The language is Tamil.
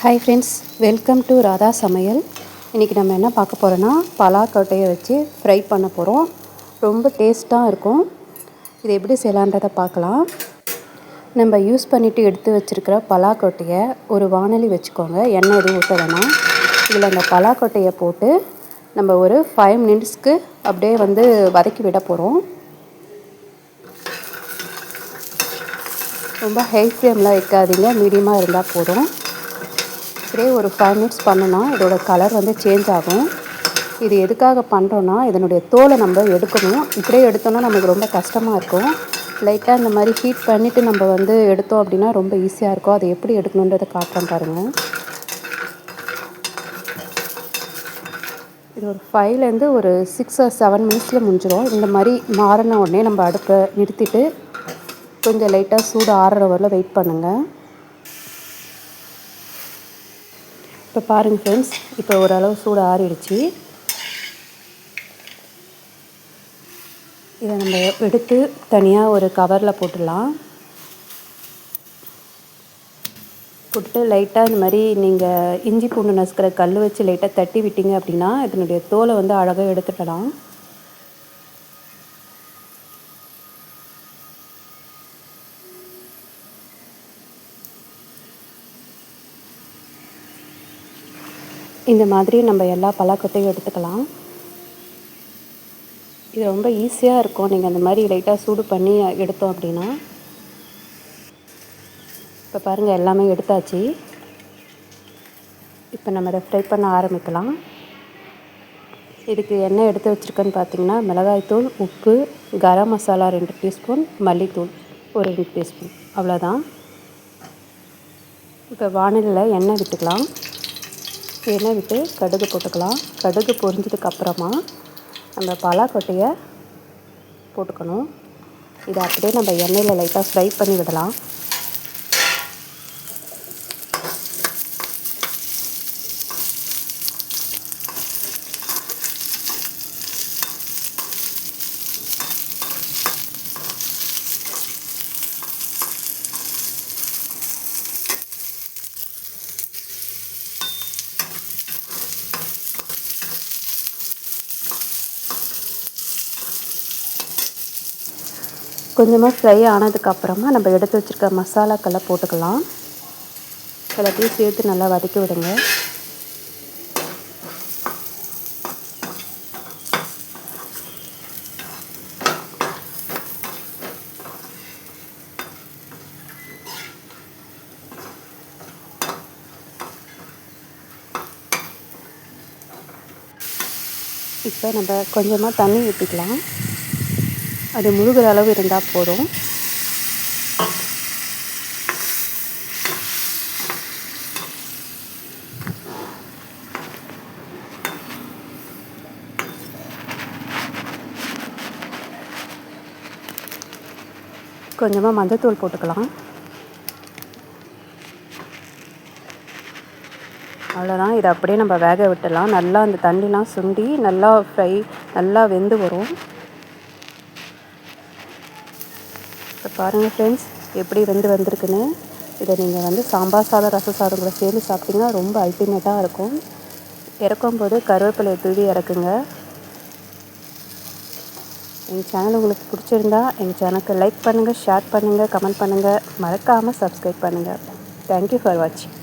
Hi friends welcome to Radha Samayal இன்றைக்கி நம்ம என்ன பார்க்க போகிறோன்னா பலாக்கொட்டையை வச்சு ஃப்ரை பண்ண போகிறோம் ரொம்ப டேஸ்ட்டாக இருக்கும். இது எப்படி செய்யலான்றதை பார்க்கலாம். நம்ம யூஸ் பண்ணிவிட்டு எடுத்து வச்சுருக்கிற பலாக்கொட்டையை ஒரு வானொலி வச்சுக்கோங்க. எண்ணெய் எதுவும் ஊற்ற வேணாம். இதில் அந்த பலாக்கொட்டையை போட்டு நம்ம ஒரு ஃபைவ் மினிட்ஸ்க்கு அப்படியே வந்து வதக்கி விட போகிறோம் ரொம்ப ஹை ஃப்ளேம்லாம் வைக்காதீங்க. மீடியமாக இருந்தால் போதும். இப்படியே ஒரு ஃபைவ் மினிட்ஸ் பண்ணோன்னா இதோட கலர் வந்து சேஞ்ச் ஆகும். இது எதுக்காக பண்ணுறோன்னா இதனுடைய தோலை நம்ம எடுக்கணும். இப்படியே எடுத்தோன்னா நமக்கு ரொம்ப கஷ்டமாக இருக்கும். லைட்டாக இந்த மாதிரி ஹீட் பண்ணிவிட்டு நம்ம வந்து எடுத்தோம் அப்படின்னா ரொம்ப ஈஸியாக இருக்கும். அதை எப்படி எடுக்கணுன்றதை காட்டுறேன் பாருங்கள் இது ஒரு ஃபைவ்லேருந்து ஒரு சிக்ஸ் ஆர் செவன் மினிட்ஸில் முடிஞ்சிடும் இந்த மாதிரி மாறின உடனே நம்ம அடுப்பை நிறுத்திட்டு கொஞ்சம் லைட்டாக சூடு ஆறுற வரல வெயிட் பண்ணுங்கள் இப்போ பாருங்கள் ஃப்ரெண்ட்ஸ் இப்போ ஓரளவு சூடு ஆறிடுச்சு. இதை நம்ம எடுத்து தனியாக ஒரு கவரில் போட்டுடலாம். போட்டு லைட்டாக இந்த மாதிரி நீங்கள் இஞ்சி பூண்டு நசுக்கிற கல் வச்சு லைட்டாக தட்டி விட்டீங்க அப்படின்னா இதனுடைய தோலை வந்து அழகாக எடுத்துடலாம் இந்த மாதிரி நம்ம எல்லா பழக்கத்தையும் எடுத்துக்கலாம். இது ரொம்ப ஈஸியாக இருக்கும். நீங்கள் அந்த மாதிரி லைட்டாக சூடு பண்ணி எடுத்தோம் அப்படின்னா. இப்போ பாருங்கள் எல்லாமே எடுத்தாச்சு. இப்போ நம்ம அதை ஃப்ரை பண்ண ஆரம்பிக்கலாம். இதுக்கு என்ன எடுத்து வச்சுருக்கேன்னு பார்த்தீங்கன்னா மிளகாய்த்தூள் உப்பு கரம் மசாலா ரெண்டு டீஸ்பூன் மல்லித்தூள் ஒரு ரெண்டு டீஸ்பூன் அவ்வளோதான் இப்போ வானிலையில் எண்ணெய் விட்டுக்கலாம். எண்ணெய் விட்டு கடுகு போட்டுக்கலாம். கடுகு பொரிஞ்சதுக்கப்புறமா நம்ம பலாக்கொட்டையை போட்டுக்கணும். இதை அப்படியே நம்ம எண்ணெயில் லைட்டாக ஃப்ரை பண்ணி விடலாம். கொஞ்சமாக ஃப்ரை ஆனதுக்கப்புறமா நம்ம எடுத்து வச்சுருக்க மசாலாக்களை போட்டுக்கலாம். எல்லாத்தையும் சேர்த்து நல்லா வதக்கி விடுங்க. இப்போ நம்ம கொஞ்சமாக தண்ணி ஊற்றிக்கலாம் அது முழுகிற அளவு இருந்தால் போதும். கொஞ்சமாக மஞ்சத்தூள் போட்டுக்கலாம். அவ்வளோதான் இதை அப்படியே நம்ம வேக விட்டுடலாம். நல்லா அந்த தண்ணிலாம் சுண்டி நல்லா ஃப்ரை நல்லா வெந்து வரும். இப்போ பாருங்கள் ஃப்ரெண்ட்ஸ் எப்படி வந்து வந்திருக்குன்னு. இதை நீங்கள் வந்து சாம்பார் சாதம் ரச சாதம் கூட சேர்ந்து சாப்பிட்டிங்கன்னா ரொம்ப அல்டிமேட்டாக இருக்கும். இறக்கும் போது கருவேப்பிலையை தூவி இறக்குங்க. எங்கள் சேனல் உங்களுக்கு பிடிச்சிருந்தா எங்கள் சேனலுக்கு லைக் பண்ணுங்கள் ஷேர் பண்ணுங்கள் கமெண்ட் பண்ணுங்கள் மறக்காமல் சப்ஸ்கிரைப் பண்ணுங்கள் தேங்க்யூ ஃபார் வாட்சிங்